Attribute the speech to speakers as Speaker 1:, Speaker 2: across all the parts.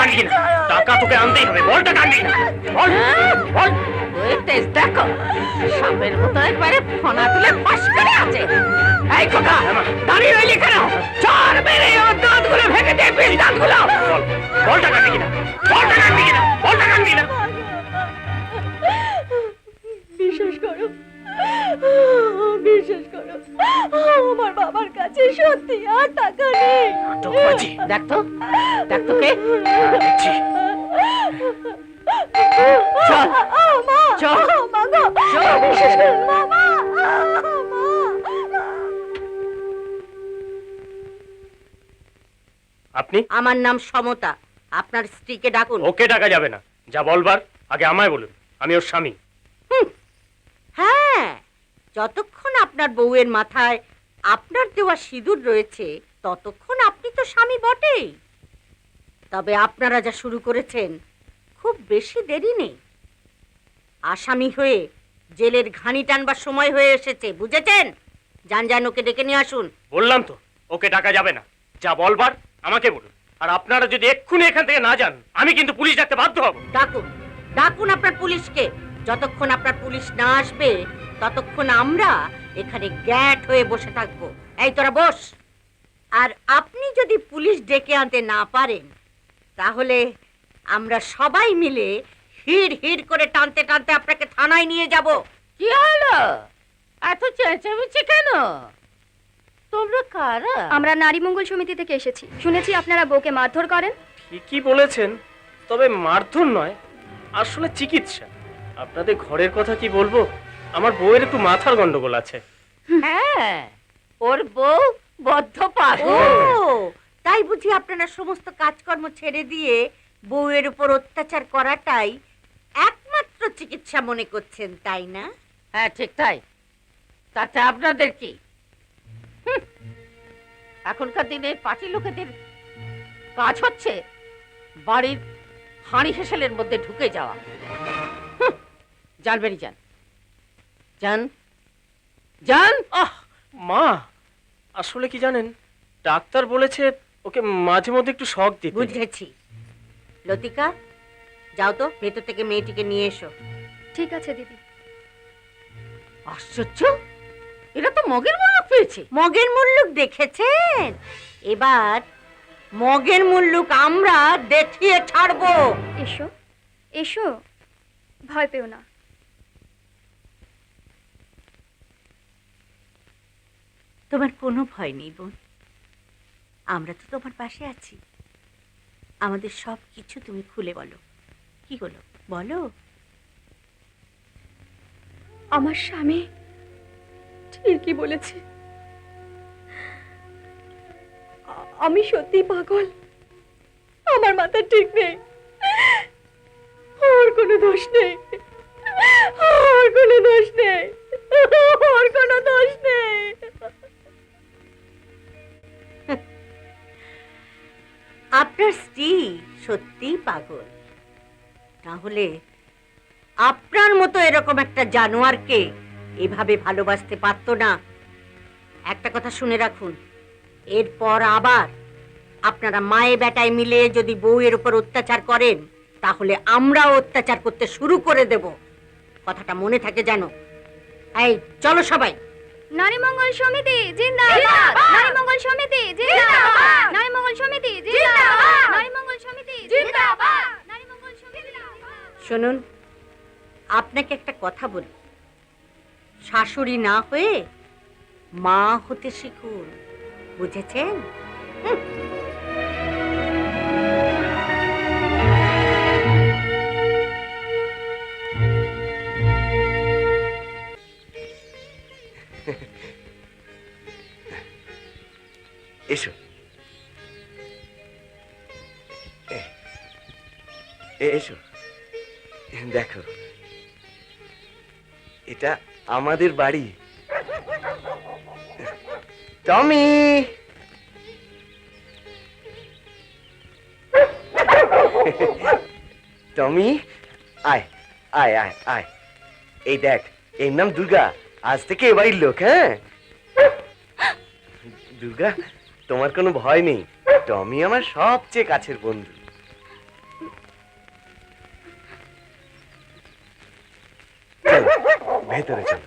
Speaker 1: টাকা
Speaker 2: আনবি না। টাকা তোকে আনতেই হবে বল টাকা আনবি না। বল বল।
Speaker 3: তেজ দেখো সাপের মতো একবারে ফোনা তুলে ফস করে আছে। এই খোকা দাঁড়িয়ে রইলি কেন? চার মেরে ওর দাঁতগুলো ভেঙে দে বিল দাঁতগুলো।
Speaker 2: বল বল টাকা আনবি না। বল টাকা আনবি না বল টাকা আনবি না।
Speaker 1: বিশ্বাস করো বিশ্বাস করো আমার বাবার কাছে সত্যি আর টাকা নেই।
Speaker 2: নাটকবাজি
Speaker 3: দেখ তো দেখ তো কে
Speaker 2: দেখছি।
Speaker 3: চল চল।
Speaker 1: মা গো
Speaker 3: চল।
Speaker 1: বিশ্বাস করো মা মা মা।
Speaker 2: আপনি?
Speaker 3: আমার নাম সমতা। আপনার স্ত্রীকে ডাকুন।
Speaker 2: ওকে টাকা যাবে না। যা বলবার আগে আমায় বলুন। আমি ওর স্বামী।
Speaker 3: হ্যাঁ যতক্ষণ আপনার বউয়ের মাথায় আপনার দেওয়া সিঁদুর রয়েছে ততক্ষণ আপনি তো স্বামী বটেই। তবে আপনারা যা শুরু করেছেন খুব বেশি দেরি নেই। আসামি হয়ে জেলের ঘানি টানবার সময় হয়ে এসেছে বুঝেছেন? যান যান ওকে ডেকে নিয়ে আসুন।
Speaker 2: বললাম তো ওকে ডাকা যাবে না। যা বলবার আমাকে বলুন। আর আপনারা যদি এক্ষুনি এখান থেকে না যান আমি কিন্তু পুলিশ ডাকতে বাধ্য হব।
Speaker 3: ডাকুন ডাকুন আপনার পুলিশকে। যতক্ষণ আপনার পুলিশ না আসবে ততক্ষণ আমরা এখানে গ্যাট হয়ে বসে থাকব। এই তোরা বস। আর আপনি যদি পুলিশ ডেকে আনতে না পারেন তাহলে আমরা সবাই মিলে হিড় হিড় করে টানতে টানতে আপনাকে থানায় নিয়ে যাব। কি হলো? এত চেঁচামেচি কেন? তোমরা কারা?
Speaker 4: আমরা নারী মঙ্গল সমিতি থেকে এসেছি। শুনেছি আপনারা বউকে মারধর করেন।
Speaker 2: ঠিকই বলেছেন? তবে মারধর নয় আসলে চিকিৎসা। আপনাদের ঘরের কথা কি বলব? আমার বউয়ের একটু মাথার গন্ডগোল আছে।
Speaker 3: হ্যাঁ ওর বউ বদ্ধ তাই বুঝি আপনারা সমস্ত কাজকর্ম ছেড়ে দিয়ে বউয়ের উপর অত্যাচার করাটাই একমাত্র চিকিৎসা মনে করছেন তাই না? হ্যাঁ ঠিক তাই। তাতে আপনাদের কি? এখনকার দিনে পার্টি লোকেদের কাজ হচ্ছে বাড়ির হাঁড়ি হেসেলের মধ্যে ঢুকে যাওয়া। হুঁ, যান বেরিয়ে যান যান
Speaker 2: আহ মা আসলে কি জানেন? ডাক্তার বলেছে ওকে মাঝে মধ্যে একটু শখ দিতে।
Speaker 3: বুঝেছি। লতিকা যাও তো ভেতর থেকে মেয়েটিকে নিয়ে এসো।
Speaker 4: ঠিক আছে দিদি।
Speaker 3: আশ্চর্য! এরা তো মগের মুল্লুক পেয়েছে। মগের মুল্লুক দেখেছেন? এবার মগের মুল্লুক আমরা দেখিয়ে ছাড়বো।
Speaker 4: এসো এসো। ভয় পেও না।
Speaker 3: তোমার কোনো ভয় নেই, বোন। আমরা তো তোমার পাশে আছি। আমাদের সব কিছু তুমি খুলে বলো। কি হলো? বলো।
Speaker 1: আমার স্বামী ঠিকই বলেছে। আমি সত্যি পাগল। আমার মাথা ঠিক নেই। ওর কোনো দোষ নেই। ওর কোনো দোষ নেই। ওর কোনো দোষ নেই।
Speaker 3: আপনার স্ত্রী সত্যিই পাগল। তাহলে আপনার মতো এরকম একটা জানোয়ারকে এভাবে ভালোবাসতে পারতো না? একটা কথা শুনে রাখুন, এরপর আবার আপনারা মায়ে বেটায় মিলে যদি বউয়ের উপর অত্যাচার করেন, তাহলে আমরাও অত্যাচার করতে শুরু করে দেব। কথাটা মনে থাকে জানো এই, চলো সবাই।
Speaker 4: নারী মঙ্গল সমিতি জিন্দাবাদ! নারী মঙ্গল সমিতি জিন্দাবাদ! নারী মঙ্গল সমিতি জিন্দাবাদ! নারী মঙ্গল সমিতি জিন্দাবাদ! নারী মঙ্গল সমিতি
Speaker 3: শুনুন আপনাকে একটা কথা বলি। শাশুড়ি না হয়ে মা হতে শিখুন বুঝেছেন?
Speaker 5: দেখো, এটা আমাদের বাড়ি। টমি! টমি, আয় আয় আয় আয়। এই দেখ, এর নাম দুর্গা। আজ থেকে এ বাড়ির লোক হ্যাঁ? দুর্গা, তোমার কোনো ভয় নেই। টমি আমার সবচেয়ে কাছের বন্ধু। ভেতরে চলো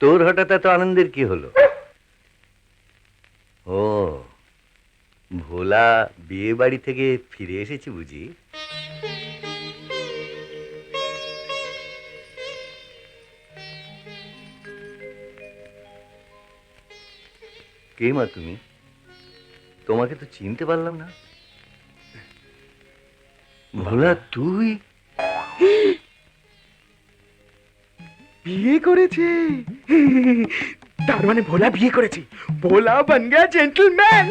Speaker 5: তোর হঠাৎ এত আনন্দের কি হলো? ও, ভোলা বিয়ে বাড়ি থেকে ফিরে এসেছি বুঝি? কে মা তুমি? তোমাকে তো চিনতে পারলাম না। ভোলা, তুই?
Speaker 6: বিয়ে করেছে। তার মানে ভোলা বিয়ে করেছে। ভোলা বান গয়া জেন্টলম্যান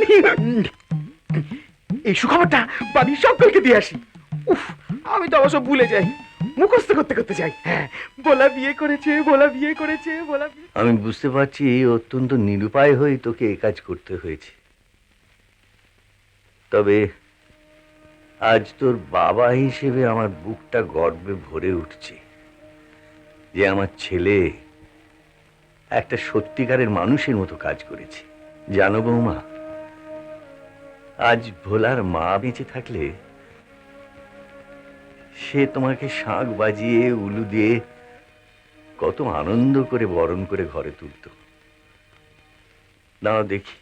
Speaker 6: এই সুখবরটা বাড়ির সকলকে দিয়ে আসি। উফ, আমি তো অবশ্য ভুলে যাই। মুখস্থ করতে করতে যাই। হ্যাঁ ভোলা বিয়ে করেছে ভোলা বিয়ে করেছে বিয়ে
Speaker 5: আমি বুঝতে পারছি অত্যন্ত নিরুপায় হয়ে তোকে এ কাজ করতে হয়েছে। তবে আজ তোর বাবা হিসেবে আমার বুকটা গর্বে ভরে উঠছে যে আমার ছেলে একটা সত্যিকারের মানুষের মতো কাজ করেছে। জানো বৌমা, আজ ভোলার মা বেঁচে থাকলে সে তোমাকে শাঁখ বাজিয়ে উলু দিয়ে কত আনন্দ করে বরণ করে ঘরে তুলতো। দাও দেখি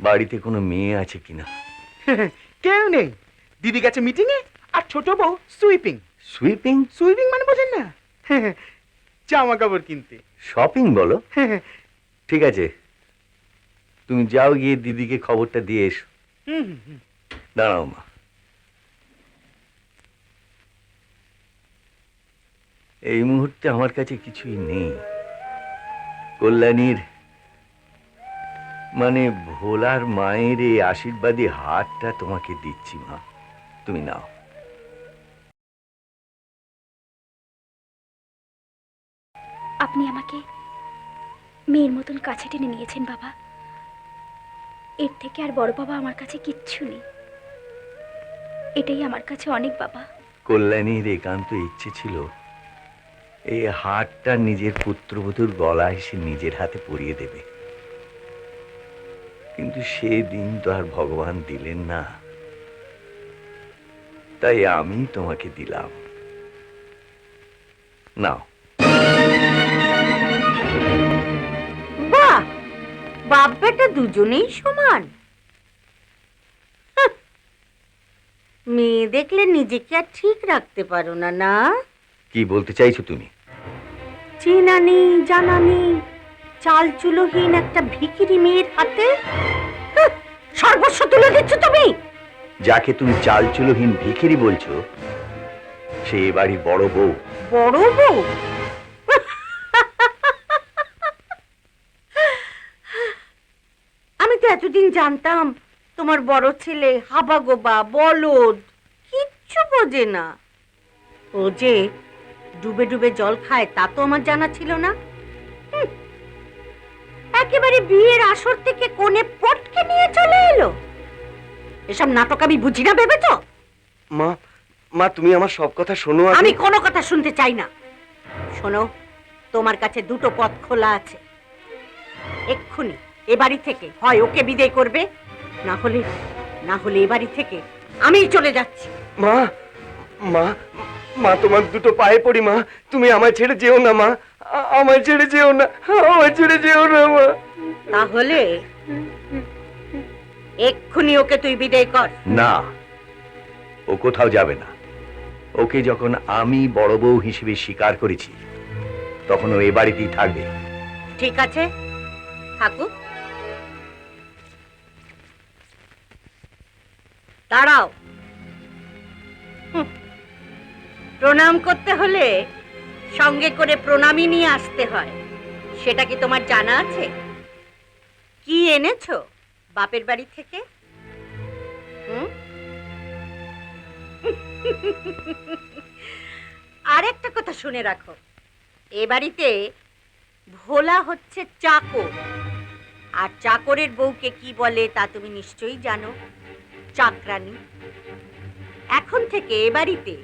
Speaker 5: বাড়িতে কোনো মেয়ে আছে কিনা?
Speaker 6: কেউ নেই। দিদি গেছে মিটিং এ আর ছোট বউ সুইপিং
Speaker 5: সুইপিং
Speaker 6: সুইপিং মানে বোঝেন না? জামা কাপড় কিনতে।
Speaker 5: শপিং বলো? ঠিক আছে। তুমি যাও গিয়ে দিদিকে খবরটা দিয়ে এসো।
Speaker 6: হুম, হুম, হুম।
Speaker 5: দাঁড়াও মা। এই মুহূর্তে আমার কাছে কিছুই নেই। কল্যাণীর মানে ভোলার মায়ের এই আশীর্বাদী হাতটা তোমাকে দিচ্ছি মা। তুমি নাও।
Speaker 4: আপনি আমাকে মেয়ের মতন কাছে টেনে নিয়েছেন বাবা। এর থেকে আর বড় বাবা আমার কাছে কিচ্ছু নেই। এটাই আমার কাছে অনেক বাবা।
Speaker 5: কল্যাণীর একান্ত ইচ্ছে ছিল এই হারটা নিজের পুত্রবধূর গলায় সে নিজের হাতে পরিয়ে দেবে। কিন্তু সে দিন তো আর ভগবান দিলেন না। তাই আমি তোমাকে দিলাম। নাও।
Speaker 3: বাহ! বাপ বেটা দুজনেই সমান। মেয়ে দেখলে নিজেকে আর ঠিক রাখতে পারো না না?
Speaker 5: কি বলতে চাইছো তুমি?
Speaker 3: চেনা নেই জানা নেই চাল চুলোহীন একটা ভিখিরি মেয়ের হাতে? সর্বস্ব তুলে দিচ্ছ তুমি!
Speaker 5: যাকে তুমি চালচুলোহীন ভিখিরি বলছো সে এ বাড়ির বড় বউ।
Speaker 3: বড় বউ? আমি তো এতদিন জানতাম তোমার বড় ছেলে হাবাগোবা বলদ কিচ্ছু বোঝে না। ও যে ডুবে ডুবে জল খায় তা তো আমার জানা ছিল না। একেবারে বিয়ের আসর থেকে কোণে পটকে নিয়ে চলে এলো। এসব নাটক আমি বুঝি না ভেবেছো?
Speaker 5: মা মা তুমি আমার সব কথা শোনো
Speaker 3: আমি কোনো কথা শুনতে চাই না। শোনো তোমার কাছে দুটো পথ খোলা আছে। এক্ষুনি এ বাড়ি থেকে হয় ওকে বিদায় করবে না হলে না হলে এ বাড়ি থেকে আমিই চলে যাচ্ছি।
Speaker 5: মা মা মা তোমার দুটো পায়ে পড়ি মা। তুমি আমায় ছেড়ে যেও না মা। আমায় ছেড়ে যেও না আমায় ছেড়ে যেও না মা।
Speaker 3: তাহলে এক্ষুনি ওকে তুই বিদায় কর।
Speaker 5: না ও কোথাও যাবে না। ওকে যখন আমি বড় বউ হিসেবে স্বীকার করেছি তখন ও এ বাড়িতেই থাকবে।
Speaker 3: ঠিক আছে থাকুক দাঁড়াও। প্রণাম করতে হলে সঙ্গে করে প্রণামী নিয়ে আসতে হয়। সেটা কি তোমার জানা আছে? কি এনেছো বাপের বাড়ি থেকে? হুম? আর একটা কথা শুনে রাখো। এ বাড়িতে ভোলা হচ্ছে চাকর। আর চাকরের বউকে কি বলে তা তুমি নিশ্চয়ই জানো, চাকরানি। এখন থেকে এ বাড়িতে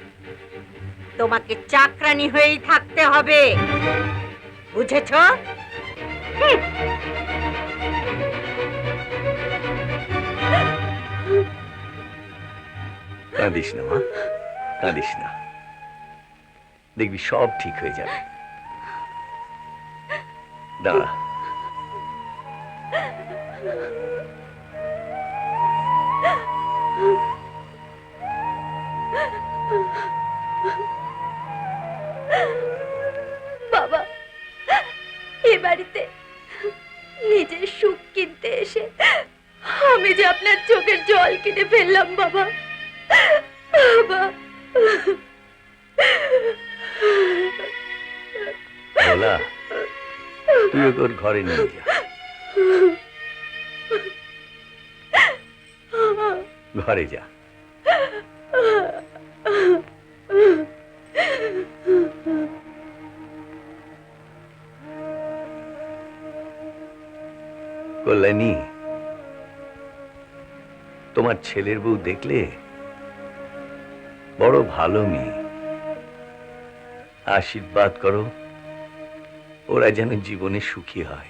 Speaker 3: তোমাকে চাকরানি হয়েই থাকতে হবে। বুঝেছ?
Speaker 5: কাঁদিস না মা। কাঁদিস না। দেখবি সব ঠিক হয়ে যাবে। দাঁড়া।
Speaker 7: নিজের সুখ কিনতে এসে আমি যে আপনার চোখের জল কিনে ফেললাম, বাবা। বাবা।
Speaker 5: তুই ঘরে যা। ঘরে যা। কল্যাণী, তোমার ছেলের বউ দেখলে বড় ভালো মেয়ে। আশীর্বাদ করো, ওরা যেন জীবনে সুখী হয়।